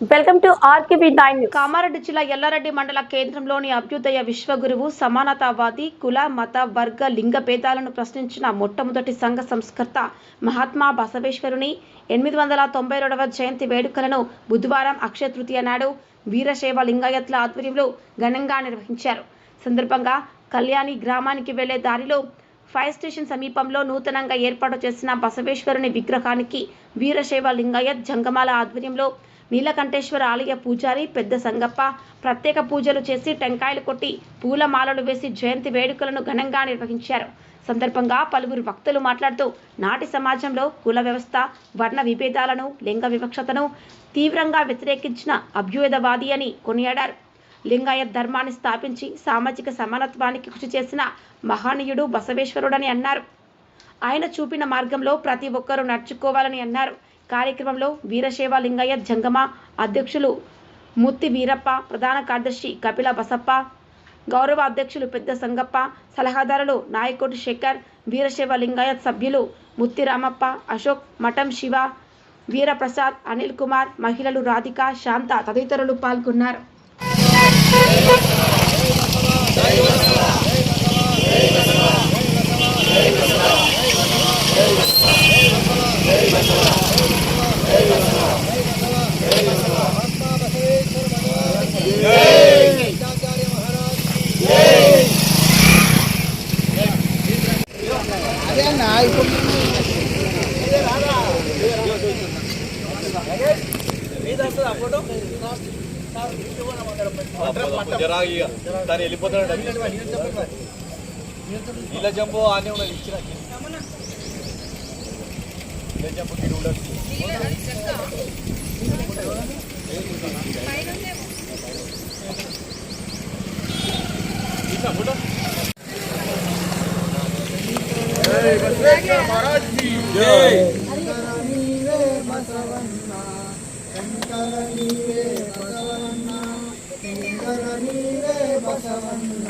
Welcome to RKB nine Kamareddy జిల్లా ఎల్లారెడ్డి మండల కేంద్రంలోని అభ్యుదయ విశ్వగురువు సమానతావాది కుల మత వర్గ లింగ భేదాలను ప్రశ్నించిన మొట్టమొదటి సంఘ సంస్కర్త మహాత్మా బసవేశ్వరుని ఎనిమిది వందల తొంభై రెండవ జయంతి వేడుకలను బుధవారం అక్షయ తృతీయ నాడు వీరశైవ లింగాయత్ల ఆధ్వర్యంలో ఘనంగా నిర్వహించారు. సందర్భంగా కళ్యాణి గ్రామానికి వెళ్ళే దారిలో ఫైర్ స్టేషన్ సమీపంలో నూతనంగా ఏర్పాటు చేసిన బసవేశ్వరుని విగ్రహానికి వీరశైవ లింగాయత్ జంగమాల ఆధ్వర్యంలో నీలకంఠేశ్వర ఆలయ పూజారి పెద్ద సంగప్ప. ప్రత్యేక పూజలు చేసి టెంకాయలు కొట్టి పూలమాలలు వేసి జయంతి వేడుకలను ఘనంగా నిర్వహించారు. సందర్భంగా పలువురు వక్తలు మాట్లాడుతూ నాటి సమాజంలో కుల వ్యవస్థ వర్ణ విభేదాలను లింగ వివక్షతను తీవ్రంగా వ్యతిరేకించిన అభ్యుదవాది అని కొనియాడారు. లింగాయత్ ధర్మాన్ని స్థాపించి సామాజిక సమానత్వానికి కృషి చేసిన మహానీయుడు బసవేశ్వరుడని అన్నారు. ఆయన చూపిన మార్గంలో ప్రతి ఒక్కరూ నడుచుకోవాలని అన్నారు. కార్యక్రమంలో వీరశైవ లింగయ్య జంగమ అధ్యక్షులు ముత్తి వీరప్ప ప్రధాన కార్యదర్శి కపిల బసప్ప గౌరవ అధ్యక్షులు పెద్ద సంగప్ప సలహాదారులు నాయకోటి శేఖర్ వీరశైవ లింగాయత్ సభ్యులు ముత్తి రామప్ప అశోక్ మఠం శివ వీరప్రసాద్ అనిల్ కుమార్ మహిళలు రాధిక శాంత తదితరులు పాల్గొన్నారు జరా ఇక దాన్ని వెళ్ళిపోతాడు ఇలా జంపు ఆనే ఉన్నది ఇచ్చిన ఇలా జంపు గిరి ఉండదు తీసా ఫోటో బసవన్న.